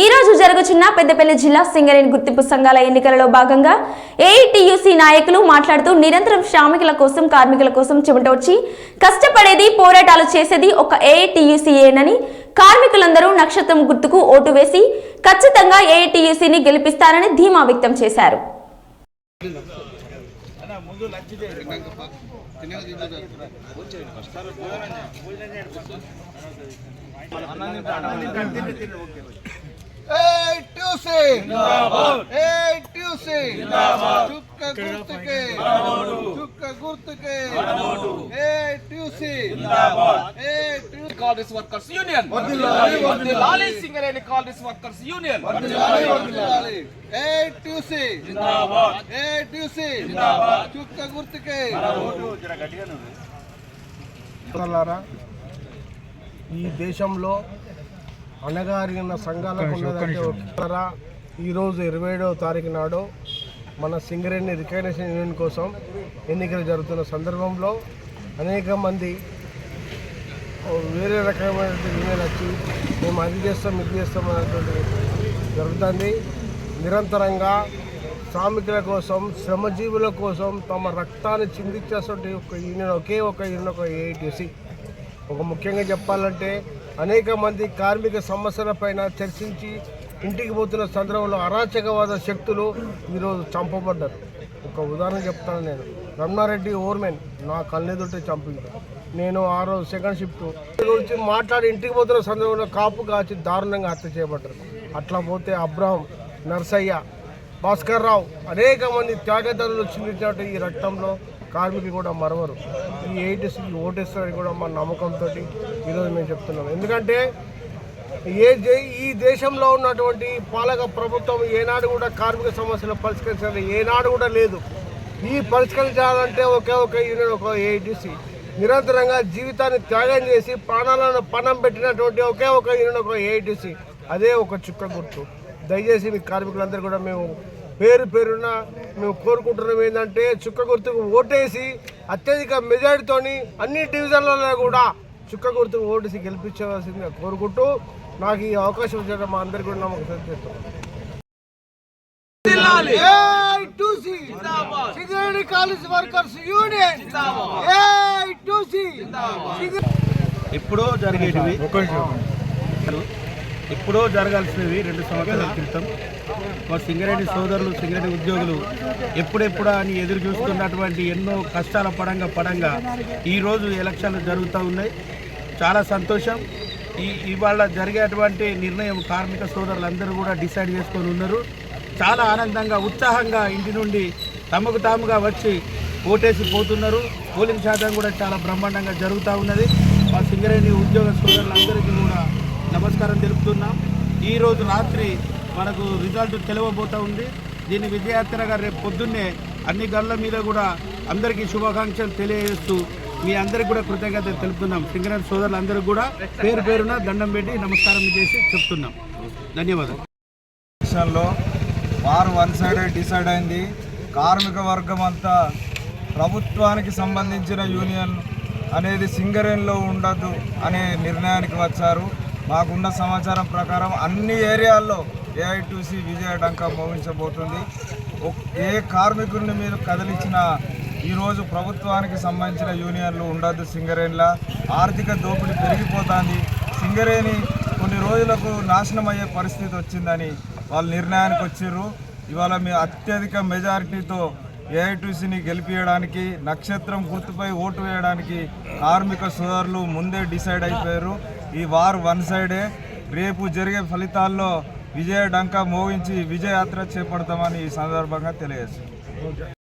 ఈ రోజు జరుగుతున్న పెద్దపల్లి జిల్లా సింగరేణి గుర్తింపు సంఘాల ఎన్నికలలో భాగంగా ఏఐటియుసి నాయకులు మాట్లాడుతూ నిరంతరం శ్రామికుల కోసం కార్మికుల కోసం చెమటోడ్చి కష్టపడేది పోరాటాలు చేసేది ఒక ఏఐటియుసియేనని కార్మికులందరూ నక్షత్రం గుర్తుకు ఓటు వేసి ఖచ్చితంగా ఏఐటియుసిని గెలిపిస్తారని ధీమా వ్యక్తం చేశారు. Hey, Tuesday! Hey, Tuesday! చుక్క గుర్తుకే చుక్క గుర్తుకే Hey, Tuesday! Hey, Tuesday! call this workers union. వర్ధిల్లాలి, వర్ధిల్లాలి Singareni call this workers union. వర్ధిల్లాలి, వర్ధిల్లాలి. Hey, Tuesday! Hey, Tuesday! చుక్క గుర్తుకే ఈ దేశంలో అణగారిన సంఘాలకు ఉన్నదంటే ఈరోజు ఇరవై ఏడవ తారీఖు నాడు మన సింగరేణి రికగ్నేషన్ యూనియన్ కోసం ఎన్నికలు జరుగుతున్న సందర్భంలో అనేక మంది వేరే రకమైన యూనియన్ వచ్చి మేము అది చేస్తాం ఇది చేస్తాం అనేటువంటి జరుగుతుంది. నిరంతరంగా శ్రామికుల కోసం శ్రమజీవుల కోసం తమ రక్తాన్ని చిందించేటువంటి ఒక యూనియన్ ఒకే ఒక యూనియన్ ఒక ఏఐటీసీ ఒక ముఖ్యంగా చెప్పాలంటే అనేక మంది కార్మిక సమస్యలపైన చర్చించి ఇంటికి పోతున్న సందర్భంలో అరాచకవాద శక్తులు ఈరోజు చంపబడ్డారు. ఒక ఉదాహరణ చెప్తాను నేను. రమణారెడ్డి ఓర్మెన్ నా కళ్ళెదుటే చంపింది నేను ఆ రోజు సెకండ్ షిఫ్ట్. గురించి మాట్లాడి ఇంటికి పోతున్న సందర్భంలో కాపు కాచి దారుణంగా హత్య చేయబడ్డారు. అట్లా పోతే అబ్రహం నర్సయ్య భాస్కర్ రావు అనేక మంది త్యాగదారులు చిందించినట్టు ఈ రక్తంలో కార్మికులు కూడా మరవరు. ఈ ఎయిటీసీకి ఓటేస్తారని కూడా మా నమ్మకంతో ఈరోజు మేము చెప్తున్నాం. ఎందుకంటే ఏ దే- ఈ దేశంలో ఉన్నటువంటి పాలక ప్రభుత్వం ఏనాడు కూడా కార్మిక సమస్యలు పరిష్కరించాలి ఏనాడు కూడా లేదు. ఈ పరిష్కరించాలంటే ఒకే ఒక యూనియన్ ఒక ఏఐటీసీ నిరంతరంగా జీవితాన్ని త్యాగం చేసి ప్రాణాలను పణం పెట్టినటువంటి ఒకే ఒక యూనియన్ ఒక ఏఐటీసీ అదే ఒక చుక్క గుర్తు. దయచేసి మీ కార్మికులందరూ కూడా మేము పేరు పేరున మేము కోరుకుంటున్నాం ఏంటంటే చుక్క గుర్తుకు ఓటేసి అత్యధిక మెజారిటీతోని అన్ని డివిజన్లలో కూడా చుక్క గుర్తుకు ఓటేసి గెలిపించవలసిందిగా కోరుకుంటూ నాకు ఈ అవకాశం ఇచ్చిన మా అందరికీ కూడా నమ్మకం చేస్తాం కాలేజ్ వర్కర్స్ యూనియన్. ఎప్పుడో జరిగేటివి ఎప్పుడో జరగాల్సినవి రెండు సంవత్సరాల క్రితం. మా సింగరేణి సోదరులు సింగరేణి ఉద్యోగులు ఎప్పుడెప్పుడా అని ఎదురు చూస్తున్నటువంటి ఎన్నో కష్టాల పడంగా పడంగా ఈరోజు ఎలక్షన్లు జరుగుతూ ఉన్నాయి. చాలా సంతోషం. ఈ ఇవాళ జరిగేటువంటి నిర్ణయం కార్మిక సోదరులందరూ కూడా డిసైడ్ చేసుకొని ఉన్నారు. చాలా ఆనందంగా ఉత్సాహంగా ఇంటి నుండి తమకు తాముగా వచ్చి ఓటేసి పోతున్నారు. పోలింగ్ శాతం కూడా చాలా బ్రహ్మాండంగా జరుగుతూ ఉన్నది. మా సింగరేణి ఉద్యోగ సోదరులందరికీ కూడా నమస్కారం తెలుపుతున్నాం. ఈరోజు రాత్రి మనకు రిజల్ట్ తెలియబోతూ ఉంది. దీని విజయాత్రగా రేపు పొద్దున్నే అన్ని గళ్ళ మీద కూడా అందరికీ శుభాకాంక్షలు తెలియజేస్తూ మీ అందరికి కూడా కృతజ్ఞత తెలుపుతున్నాం. సింగరేణి సోదరులందరికీ కూడా పేరు పేరున దండం పెట్టి నమస్కారం చేసి చెప్తున్నాం. ధన్యవాదాలు. ఎలక్షన్లో వారు వన్ సైడ్ డిసైడ్ అయింది. కార్మిక వర్గం అంతా ప్రభుత్వానికి సంబంధించిన యూనియన్ అనేది సింగరేణిలో ఉండదు అనే నిర్ణయానికి వచ్చారు. మాకున్న సమాచారం ప్రకారం అన్ని ఏరియాల్లో ఏఐటీసీ విజయ డంకా మోగించబోతుంది. ఏ కార్మికుడిని మీరు కదిలించినా ఈరోజు ప్రభుత్వానికి సంబంధించిన యూనియన్లు ఉండద్దు సింగరేణిలా. ఆర్థిక దోపిడీ పెరిగిపోతుంది. సింగరేణి కొన్ని రోజులకు నాశనం అయ్యే పరిస్థితి వచ్చిందని వాళ్ళు నిర్ణయానికి వచ్చిర్రు. ఇవాళ మీ అత్యధిక మెజారిటీతో ఏఐటీసీని గెలిపించడానికి నక్షత్రం గుర్తుపై ఓటు వేయడానికి కార్మిక సోదరులు ముందే డిసైడ్ అయిపోయారు. ఈ వార్ వన్ సైడే రేపు జరిగే ఫలితాల్లో విజయ డంకా మోగించి విజయయాత్ర చేపడతామని ఈ సందర్భంగా తెలియజేస్తుంది